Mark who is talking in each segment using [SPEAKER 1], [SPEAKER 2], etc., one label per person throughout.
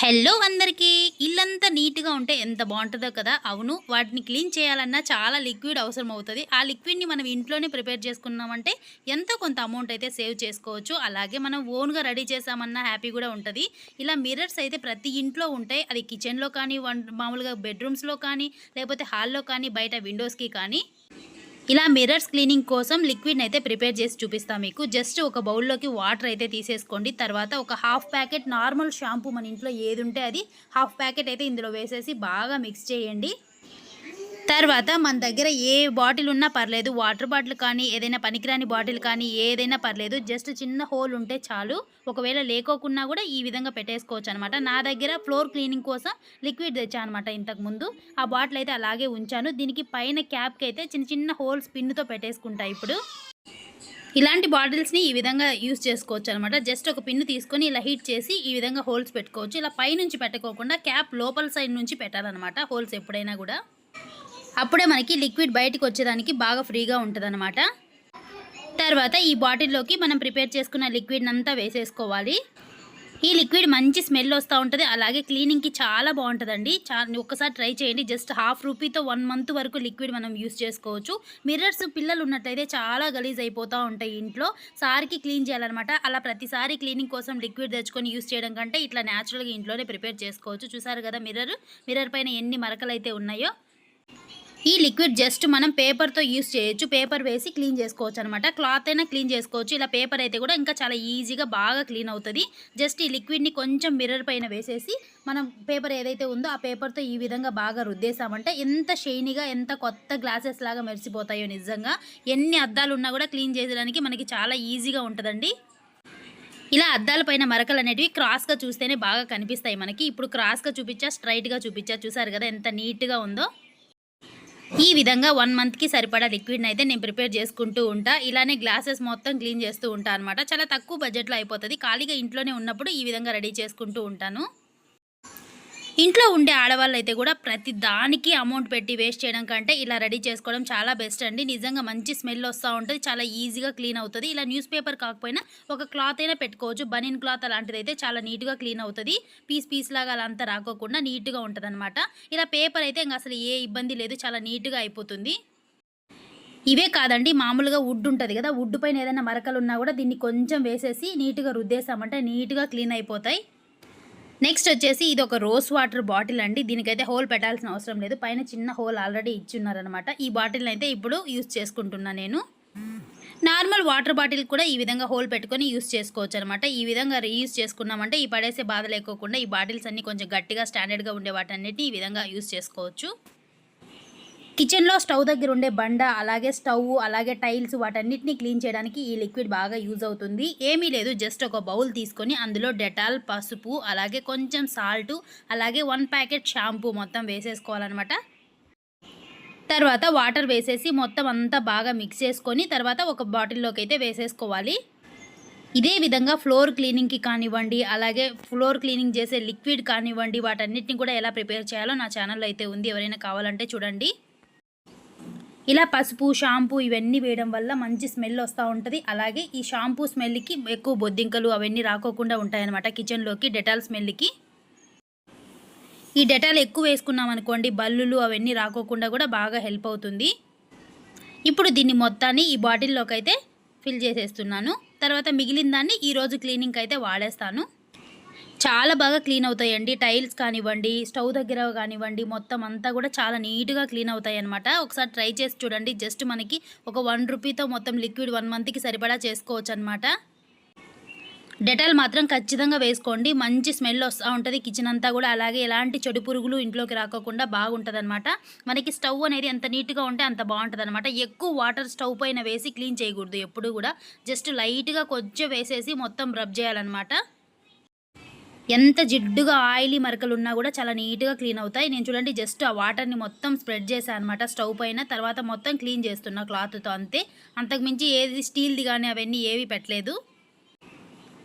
[SPEAKER 1] Hello అందరికీ. ఇల్లంతా నీట్గా ఉంటే ఎంత బాగుంటుందో కదా. అవును వాటిని క్లీన్ చేయాలన్నా చాలా లిక్విడ్ అవసరం అవుతుంది ఆ లిక్విడ్ని మనం ఇంట్లోనే ప్రిపేర్ చేసుకున్నామంటే ఎంతో కొంత అమౌంట్ అయితే సేవ్ చేసుకోవచ్చు. అలాగే మనం ఓన్గా రెడీ చేసామన్నా హ్యాపీ కూడా ఉంటుంది. ఇలా మిర్రర్స్ అయితే ప్రతి ఇంట్లో ఉంటాయి. అది కిచెన్లో కానీ వన్ మామూలుగా బెడ్రూమ్స్లో కానీ లేకపోతే హాల్లో కానీ బయట విండోస్కి కానీ. ఇలా మిర్రర్స్ క్లీనింగ్ కోసం లిక్విడ్ని అయితే ప్రిపేర్ చేసి చూపిస్తాం మీకు. జస్ట్ ఒక బౌల్లోకి వాటర్ అయితే తీసేసుకోండి. తర్వాత ఒక హాఫ్ ప్యాకెట్ నార్మల్ షాంపూ మన ఇంట్లో ఏది ఉంటే అది హాఫ్ ప్యాకెట్ అయితే ఇందులో వేసేసి బాగా మిక్స్ చేయండి. తర్వాత మన దగ్గర ఏ బాటిల్ ఉన్నా పర్లేదు. వాటర్ బాటిల్ కానీ ఏదైనా పనికిరాని బాటిల్ కానీ ఏదైనా పర్లేదు. జస్ట్ చిన్న హోల్ ఉంటే చాలు. ఒకవేళ లేకోకున్నా కూడా ఈ విధంగా పెట్టేసుకోవచ్చు అనమాట నా దగ్గర ఫ్లోర్ క్లీనింగ్ కోసం లిక్విడ్ తెచ్చాను అనమాట ఇంతకుముందు ఆ బాటిల్ అయితే అలాగే ఉంచాను. దీనికి పైన క్యాప్కి అయితే చిన్న చిన్న హోల్స్ పిన్నుతో పెట్టేసుకుంటా ఇప్పుడు. ఇలాంటి బాటిల్స్ని ఈ విధంగా యూస్ చేసుకోవచ్చు అనమాట జస్ట్ ఒక పిన్ను తీసుకొని ఇలా హీట్ చేసి ఈ విధంగా హోల్స్ పెట్టుకోవచ్చు. ఇలా పైనుంచి పెట్టుకోకుండా క్యాప్ లోపల సైడ్ నుంచి పెట్టాలన్నమాట హోల్స్ ఎప్పుడైనా కూడా. అప్పుడే మనకి లిక్విడ్ బయటకు వచ్చేదానికి బాగా ఫ్రీగా ఉంటుంది తర్వాత ఈ బాటిల్లోకి మనం ప్రిపేర్ చేసుకున్న లిక్విడ్ అంతా వేసేసుకోవాలి. ఈ లిక్విడ్ మంచి స్మెల్ వస్తూ ఉంటుంది. అలాగే క్లీనింగ్కి చాలా బాగుంటుందండి. చా ఒక్కసారి ట్రై చేయండి. జస్ట్ హాఫ్ రూపీతో వన్ మంత్ వరకు లిక్విడ్ మనం యూస్ చేసుకోవచ్చు. మిర్రర్స్ పిల్లలు ఉన్నట్లయితే చాలా గలీజ్ అయిపోతూ ఉంటాయి ఇంట్లో. సారికి క్లీన్ చేయాలన్నమాట. అలా ప్రతిసారి క్లీనింగ్ కోసం లిక్విడ్ తెచ్చుకొని యూస్ చేయడం కంటే ఇట్లా న్యాచురల్గా ఇంట్లోనే ప్రిపేర్ చేసుకోవచ్చు. చూసారు కదా మిర్రర్? మిర్రర్ పైన ఎన్ని మరకలు అయితే ఉన్నాయో. ఈ లిక్విడ్ జస్ట్ మనం పేపర్తో యూస్ చేయొచ్చు. పేపర్ వేసి క్లీన్ చేసుకోవచ్చు అనమాట క్లాత్ అయినా క్లీన్ చేసుకోవచ్చు. ఇలా పేపర్ అయితే కూడా ఇంకా చాలా ఈజీగా బాగా క్లీన్ అవుతుంది. జస్ట్ ఈ లిక్విడ్ని కొంచెం మిర్రర్ పైన వేసేసి మనం పేపర్ ఏదైతే ఉందో ఆ పేపర్తో ఈ విధంగా బాగా రుద్దేశామంటే ఎంత షైనీగా ఎంత కొత్త గ్లాసెస్ లాగా మెరిసిపోతాయో నిజంగా. ఎన్ని అద్దాలు ఉన్నా కూడా క్లీన్ చేయడానికి మనకి చాలా ఈజీగా ఉంటుందండి. ఇలా అద్దాల పైన మరకలు అనేటివి క్రాస్గా చూస్తేనే బాగా కనిపిస్తాయి మనకి. ఇప్పుడు క్రాస్గా చూపించా స్ట్రైట్గా చూపించా. చూసారు కదా ఎంత నీట్గా ఉందో. ఈ విధంగా వన్ మంత్కి సరిపడా లిక్విడ్ని అయితే నేను ప్రిపేర్ చేసుకుంటూ ఉంటా. ఇలానే గ్లాసెస్ మొత్తం క్లీన్ చేస్తూ ఉంటాను అనమాట చాలా తక్కువ బడ్జెట్లో అయిపోతుంది. ఖాళీగా ఇంట్లోనే ఉన్నప్పుడు ఈ విధంగా రెడీ చేసుకుంటూ ఉంటాను. ఇంట్లో ఉండే ఆడవాళ్ళు అయితే కూడా ప్రతి దానికి అమౌంట్ పెట్టి వేస్ట్ చేయడం కంటే ఇలా రెడీ చేసుకోవడం చాలా బెస్ట్ అండి. నిజంగా మంచి స్మెల్ వస్తూ ఉంటుంది చాలా ఈజీగా క్లీన్ అవుతుంది. ఇలా న్యూస్ పేపర్ కాకపోయినా ఒక క్లాత్ అయినా పెట్టుకోవచ్చు. బనిన్ క్లాత్ అలాంటిది అయితే చాలా నీట్గా క్లీన్ అవుతుంది. పీస్ పీస్ లాగా అలా అంతా రాకోకుండా నీట్గా ఉంటుంది అనమాట ఇలా పేపర్ అయితే ఇంకా అసలు ఏ ఇబ్బంది లేదు చాలా నీట్గా అయిపోతుంది. ఇవే కాదండి మామూలుగా వుడ్ ఉంటుంది కదా వుడ్ పైన ఏదైనా మరకలు ఉన్నా కూడా దీన్ని కొంచెం వేసేసి నీట్గా రుద్దేసామంటే నీట్గా క్లీన్ అయిపోతాయి. నెక్స్ట్ వచ్చేసి ఇది ఒక రోజ్ వాటర్ బాటిల్ అండి. దీనికైతే హోల్ పెట్టాల్సిన అవసరం లేదు. పైన చిన్న హోల్ ఆల్రెడీ ఇచ్చున్నారనమాట ఈ బాటిల్ని అయితే ఇప్పుడు యూస్ చేసుకుంటున్నా నేను. నార్మల్ వాటర్ బాటిల్ కూడా ఈ విధంగా హోల్ పెట్టుకొని యూస్ చేసుకోవచ్చు అనమాట ఈ విధంగా రీయూస్ చేసుకున్నామంటే ఈ పడేసే బాధ లేకోకుండా ఈ బాటిల్స్ అన్ని కొంచెం గట్టిగా స్టాండర్డ్గా ఉండే వాటన్నిటిని ఈ విధంగా యూస్ చేసుకోవచ్చు. కిచెన్లో స్టవ్ దగ్గర ఉండే బండ అలాగే స్టవ్ అలాగే టైల్స్ వాటన్నిటిని క్లీన్ చేయడానికి ఈ లిక్విడ్ బాగా యూజ్ అవుతుంది. ఏమీ లేదు జస్ట్ ఒక బౌల్ తీసుకొని అందులో డెటాల్ పసుపు అలాగే కొంచెం సాల్ట్ అలాగే వన్ ప్యాకెట్ షాంపూ మొత్తం వేసేసుకోవాలన్నమాట. తర్వాత వాటర్ వేసేసి మొత్తం అంతా బాగా మిక్స్ చేసుకొని తర్వాత ఒక బాటిల్లోకి అయితే వేసేసుకోవాలి. ఇదే విధంగా ఫ్లోర్ క్లీనింగ్కి కానివ్వండి అలాగే ఫ్లోర్ క్లీనింగ్ చేసే లిక్విడ్ కానివ్వండి వాటన్నిటిని కూడా ఎలా ప్రిపేర్ చేయాలో నా ఛానల్లో అయితే ఉంది. ఎవరైనా కావాలంటే చూడండి. ఇలా పసుపు షాంపూ ఇవన్నీ వేయడం వల్ల మంచి స్మెల్ వస్తూ ఉంటుంది. అలాగే ఈ షాంపూ స్మెల్కి ఎక్కువ బొద్దింకలు అవన్నీ రాకోకుండా ఉంటాయన్నమాట కిచెన్లోకి డెటాల్ స్మెల్కి. ఈ డెటాల్ ఎక్కువ వేసుకున్నాం అనుకోండి బల్లులు అవన్నీ రాకోకుండా కూడా బాగా హెల్ప్ అవుతుంది. ఇప్పుడు దీన్ని మొత్తాన్ని ఈ బాటిల్లోకి అయితే ఫిల్ చేసేస్తున్నాను. తర్వాత మిగిలిన దాన్ని ఈరోజు క్లీనింగ్కి అయితే వాడేస్తాను. చాలా బాగా క్లీన్ అవుతాయండి. టైల్స్ కానివ్వండి స్టవ్ దగ్గర కానివ్వండి మొత్తం అంతా కూడా చాలా నీట్గా క్లీన్ అవుతాయి అనమాట ఒకసారి ట్రై చేసి చూడండి. జస్ట్ మనకి ఒక వన్ రూపీతో మొత్తం లిక్విడ్ వన్ మంత్కి సరిపడా చేసుకోవచ్చు అనమాట డెటాల్ మాత్రం ఖచ్చితంగా వేసుకోండి. మంచి స్మెల్ వస్తూ ఉంటుంది. కిచెన్ అంతా కూడా అలాగే ఎలాంటి చెడు పురుగులు ఇంట్లోకి రాకోకుండా బాగుంటుంది అనమాట మనకి స్టవ్ అనేది ఎంత నీట్గా ఉంటే అంత బాగుంటుంది అనమాట ఎక్కువ వాటర్ స్టవ్ పైన వేసి క్లీన్ చేయకూడదు ఎప్పుడు కూడా. జస్ట్ లైట్గా కొంచెం వేసేసి మొత్తం రబ్ చేయాలన్నమాట. ఎంత జిడ్డుగా ఆయిలీ మరకలు ఉన్నా కూడా చాలా నీట్గా క్లీన్ అవుతాయి. నేను చూడండి జస్ట్ ఆ వాటర్ని మొత్తం స్ప్రెడ్ చేశాను అనమాట స్టవ్ పైన తర్వాత మొత్తం క్లీన్ చేస్తున్నా క్లాత్తో అంతే. అంతకుమించి ఏది స్టీల్ది కానీ అవన్నీ ఏవి పెట్టలేదు.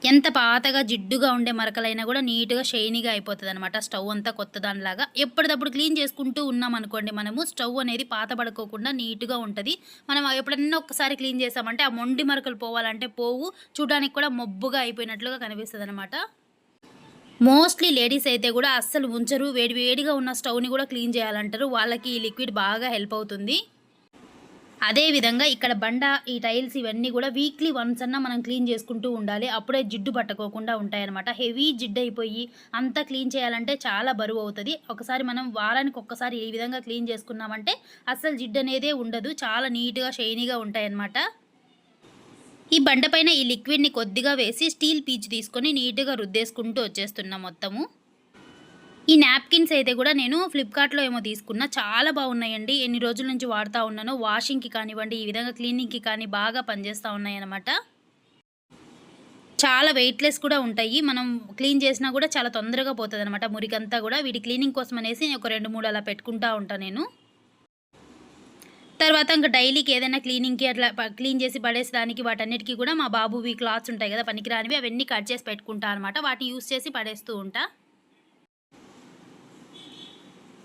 [SPEAKER 1] ఎంత పాతగా జిడ్డుగా ఉండే మరకలైనా కూడా నీట్గా షైనీగా అయిపోతుంది అనమాట స్టవ్ అంతా కొత్త దానిలాగా ఎప్పటికప్పుడు క్లీన్ చేసుకుంటూ ఉన్నాం అనుకోండి మనము స్టవ్ అనేది పాత పడుకోకుండా నీట్గా ఉంటుంది. మనం ఎప్పుడన్నా ఒక్కసారి క్లీన్ చేసామంటే ఆ మొండి మరకలు పోవాలంటే పోవు. చూడడానికి కూడా మొబ్బుగా అయిపోయినట్లుగా కనిపిస్తుంది అనమాట మోస్ట్లీ లేడీస్ అయితే కూడా అస్సలు ఉంచరు. వేడి వేడిగా ఉన్న స్టవ్ని కూడా క్లీన్ చేయాలంటారు. వాళ్ళకి ఈ లిక్విడ్ బాగా హెల్ప్ అవుతుంది. అదేవిధంగా ఇక్కడ బండ ఈ టైల్స్ ఇవన్నీ కూడా వీక్లీ వన్స్ అన్న మనం క్లీన్ చేసుకుంటూ ఉండాలి. అప్పుడే జిడ్డు పట్టుకోకుండా ఉంటాయన్నమాట. హెవీ జిడ్డు అయిపోయి అంతా క్లీన్ చేయాలంటే చాలా బరువు అవుతుంది. ఒకసారి మనం వారానికి ఒక్కసారి ఈ విధంగా క్లీన్ చేసుకున్నామంటే అస్సలు జిడ్డు అనేదే ఉండదు. చాలా నీట్గా షైనీగా ఉంటాయన్నమాట. ఈ బండపైన ఈ లిక్విడ్ని కొద్దిగా వేసి స్టీల్ పీచ్ తీసుకొని నీట్గా రుద్దేసుకుంటూ వచ్చేస్తున్నా మొత్తము. ఈ నాప్కిన్స్ అయితే కూడా నేను ఫ్లిప్కార్ట్లో ఏమో తీసుకున్నా. చాలా బాగున్నాయండి. ఎన్ని రోజుల నుంచి వాడుతూ ఉన్నానో వాషింగ్కి కానివ్వండి ఈ విధంగా క్లీనింగ్కి కానీ బాగా పనిచేస్తూ ఉన్నాయన్నమాట. చాలా వెయిట్లెస్ కూడా ఉంటాయి. మనం క్లీన్ చేసినా కూడా చాలా తొందరగా పోతుంది అనమాట మురికంతా కూడా. వీటి క్లీనింగ్ కోసం అనేసి ఒక రెండు మూడు అలా పెట్టుకుంటా ఉంటాను నేను. తర్వాత ఇంకా డైలీకి ఏదైనా క్లీనింగ్కి అట్లా క్లీన్ చేసి పడేసేదానికి వాటన్నిటికీ కూడా మా బాబువి క్లాత్స్ ఉంటాయి కదా పనికిరానివి అవన్నీ కట్ చేసి పెట్టుకుంటా అనమాట వాటిని యూస్ చేసి పడేస్తూ ఉంటా.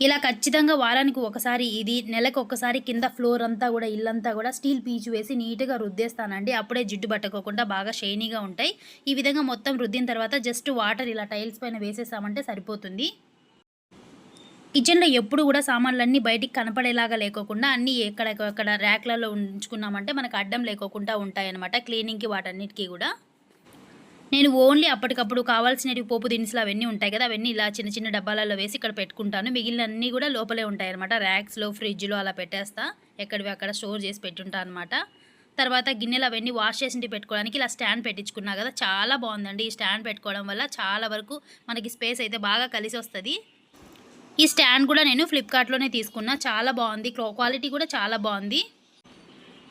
[SPEAKER 1] ఇలా ఖచ్చితంగా వారానికి ఒకసారి ఇది నెలకు ఒకసారి కింద ఫ్లోర్ అంతా కూడా ఇల్లంతా కూడా స్టీల్ పీచు వేసి నీట్గా రుద్దేస్తానండి. అప్పుడే జిడ్డు పట్టుకోకుండా బాగా షైనీగా ఉంటాయి. ఈ విధంగా మొత్తం రుద్దిన తర్వాత జస్ట్ వాటర్ ఇలా టైల్స్ పైన వేసేసామంటే సరిపోతుంది. కిచెన్లో ఎప్పుడు కూడా సామాన్లన్నీ బయటికి కనపడేలాగా లేకోకుండా అన్నీ ఎక్కడెక్కడ ర్యాక్లలో ఉంచుకున్నామంటే మనకు అడ్డం లేకోకుండా ఉంటాయన్నమాట క్లీనింగ్కి వాటన్నిటికీ కూడా. నేను ఓన్లీ అప్పటికప్పుడు కావాల్సినవి పోపు దినుసులు అవన్నీ ఉంటాయి కదా అవన్నీ ఇలా చిన్న చిన్న డబ్బాలలో వేసి ఇక్కడ పెట్టుకుంటాను. మిగిలిన అన్నీ కూడా లోపలే ఉంటాయి అనమాట ర్యాక్స్లో ఫ్రిడ్జ్లో అలా పెట్టేస్తా ఎక్కడివి అక్కడ స్టోర్ చేసి పెట్టుంటా అనమాట తర్వాత గిన్నెలు అవన్నీ వాష్ చేసి పెట్టుకోవడానికి ఇలా స్టాండ్ పెట్టించుకున్నా కదా చాలా బాగుందండి. ఈ స్టాండ్ పెట్టుకోవడం వల్ల చాలా వరకు మనకి స్పేస్ అయితే బాగా కలిసి వస్తుంది ఈ స్టాండ్ కూడా నేను ఫ్లిప్కార్ట్లోనే తీసుకున్నా. చాలా బాగుంది. క్వాలిటీ కూడా చాలా బాగుంది.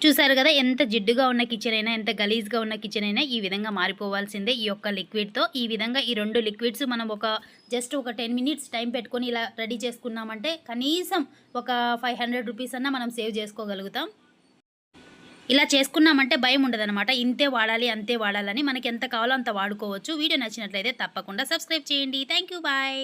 [SPEAKER 1] చూసారు కదా ఎంత జిడ్డుగా ఉన్న కిచెన్ అయినా ఎంత గలీజ్గా ఉన్న కిచెన్ అయినా ఈ విధంగా మారిపోవాల్సిందే ఈ యొక్క లిక్విడ్తో. ఈ విధంగా ఈ రెండు లిక్విడ్స్ మనం ఒక జస్ట్ ఒక టెన్ మినిట్స్ టైం పెట్టుకొని ఇలా రెడీ చేసుకున్నామంటే కనీసం ఒక ఫైవ్ హండ్రెడ్ రూపీస్ అన్నా మనం సేవ్ చేసుకోగలుగుతాం. ఇలా చేసుకున్నామంటే భయం ఉండదనమాట ఇంతే వాడాలి అంతే వాడాలని. మనకి ఎంత కావాలో అంత వాడుకోవచ్చు. వీడియో నచ్చినట్లయితే తప్పకుండా సబ్స్క్రైబ్ చేయండి. Thank you. బాయ్.